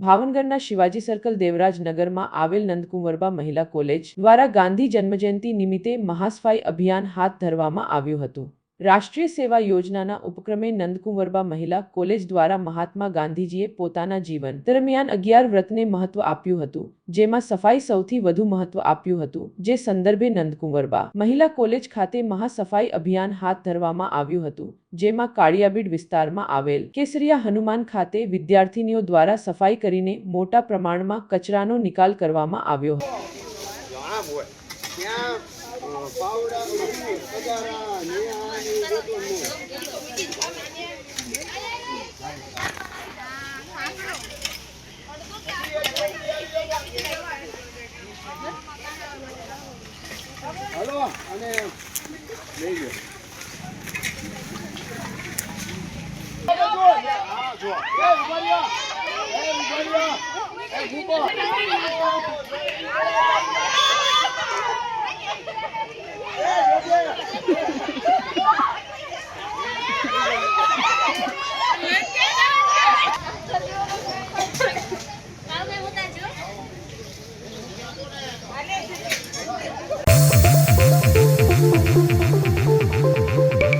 ભાવનગરના શિવાજી સર્કલ દેવરાજ નગરમાં આવેલ નંદકુંવરબા મહિલા કોલેજ દ્વારા ગાંધી જન્મજયંતિ નિમિત્તે મહાસફાઈ અભિયાન હાથ ધરવામાં આવ્યું હતું. રાષ્ટ્રીય સેવા યોજનાના ઉપક્રમે નંદકુંવરબા મહિલા કોલેજ દ્વારા મહાત્મા ગાંધીજીએ પોતાના જીવન દરમિયાન અગિયાર વ્રતને મહત્વ આપ્યું હતું, જેમાં સફાઈ સૌથી વધુ મહત્વ આપ્યું હતું, જે સંદર્ભે નંદકુંવરબા મહિલા કોલેજ ખાતે મહાસફાઈ અભિયાન હાથ ધરવામાં આવ્યું હતું, જેમાં કાળિયાબીડ વિસ્તારમાં આવેલ કેસરિયા હનુમાન ખાતે વિદ્યાર્થીનીઓ દ્વારા સફાઈ કરીને મોટા પ્રમાણમાં કચરાનો નિકાલ કરવામાં આવ્યો હતો. પાવડા પગારા નિયાની બધું હલો અને લઈ ગયો. એ ઉભરિયા એ ઉભરિયા એ ઊભો.